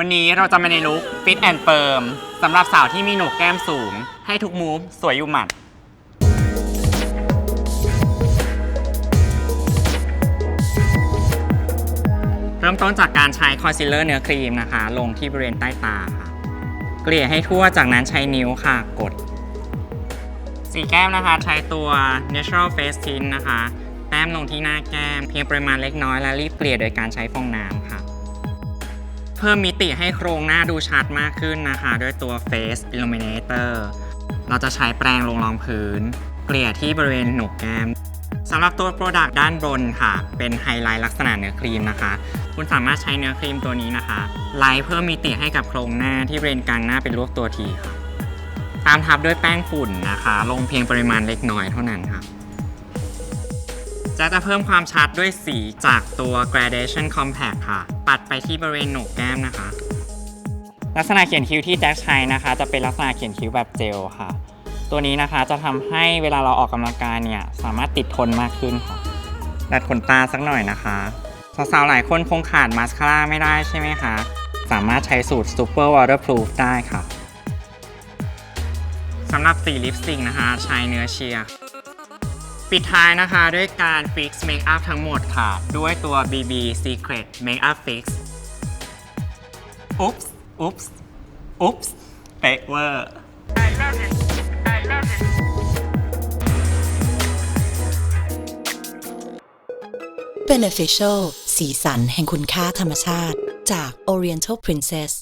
วันนี้เราจะมาในลุค Fit and Firm สำหรับสาวที่มีโหนกแก้มสูง ให้ทุกมูฟสวยอยู่หมัด เริ่มต้นจากการใช้คอนซีลเลอร์เนื้อครีมนะคะ ลงที่บริเวณใต้ตาค่ะ เกลี่ยให้ทั่วจากนั้นใช้นิ้วค่ะกด สีแก้มนะคะ ใช้ตัว Natural Face Tint นะคะ แต้มลงที่หน้าแก้ม เพียงปริมาณเล็กน้อยและรีบเกลี่ยโดยการใช้ฟองน้ำค่ะ เพิ่มมิติให้โครงหน้าดูชัดมากขึ้นนะคะ ด้วยตัว Face Illuminator เราจะใช้แปรงลงรองพื้น เกลี่ยที่บริเวณหนกแก้มสำหรับตัวโปรดักต์ด้านบนค่ะ เป็นไฮไลท์ลักษณะเนื้อครีมนะคะ คุณสามารถใช้เนื้อครีมตัวนี้นะคะไลท์เพิ่มมิติให้กับโครงหน้าที่บริเวณกลางหน้าเป็นรูปตัวทีค่ะ ตามทับด้วยแป้งฝุ่นนะคะ ลงเพียงปริมาณเล็กน้อยเท่านั้นค่ะ จะจะเพิ่มความชัดด้วยสีจากตัว gradation compact ค่ะ ปัดไปที่บริเวณโหนกแก้มนะคะ ลักษณะเขียนคิ้วที่แจ็คใช้นะคะ จะเป็นลักษณะเขียนคิ้วแบบเจลค่ะ ตัวนี้นะคะจะทำให้เวลาเราออกกำลังกายเนี่ยสามารถติดทนมากขึ้นค่ะดัดขนตาสักหน่อยนะคะสาวๆหลายคนคงขาดมาสคาร่าไม่ได้ใช่ไหมคะ สามารถใช้สูตร Super Waterproof ได้ค่ะสำหรับสีลิปสติกนะคะ ใช้เนื้อเชียร์ ปิดท้ายนะคะด้วยการ Fix Makeup ทั้งหมดค่ะ ด้วยตัว BB Secret Makeup Fix อุ๊ปส์อุ๊ปส์อุ๊ปส์เป๊ะเวอร์ I love it. I love it. Beneficial สีสันแห่งคุณค่าธรรมชาติจาก Oriental Princess